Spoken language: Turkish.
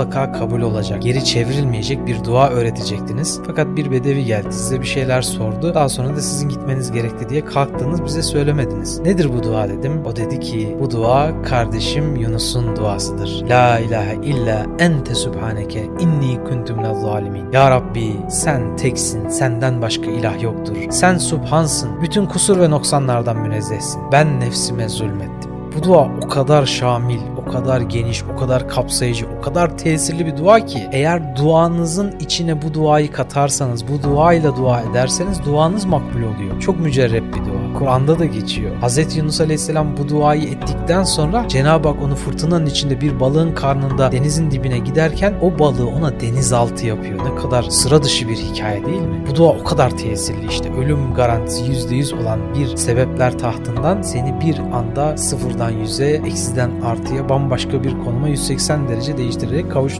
mutlaka kabul olacak, geri çevrilmeyecek bir dua öğretecektiniz. Fakat bir bedevi geldi size bir şeyler sordu. Daha sonra da sizin gitmeniz gerekti diye kalktınız bize söylemediniz. Nedir bu dua dedim. O dedi ki bu dua kardeşim Yunus'un duasıdır. La ilahe illa ente subhaneke inni kuntum zalimin. Ya Rabbi sen teksin, senden başka ilah yoktur. Sen subhansın, bütün kusur ve noksanlardan münezzehsin. Ben nefsime zulmettim. Bu dua o kadar şamil, o kadar geniş, o kadar kapsayıcı, o kadar tesirli bir dua ki eğer duanızın içine bu duayı katarsanız, bu duayla dua ederseniz duanız makbul oluyor. Çok mücerrep bir dua. Kur'an'da da geçiyor. Hz. Yunus Aleyhisselam bu duayı ettikten sonra Cenab-ı Hak onu fırtınanın içinde bir balığın karnında denizin dibine giderken o balığı ona denizaltı yapıyor. Ne kadar sıra dışı bir hikaye değil mi? Bu dua o kadar tesirli işte. Ölüm garantisi %100 olan bir sebepler tahtından seni bir anda sıfırdan yüze, eksiden artıya bambaşka bir konuma 180 derece değiştirerek kavuş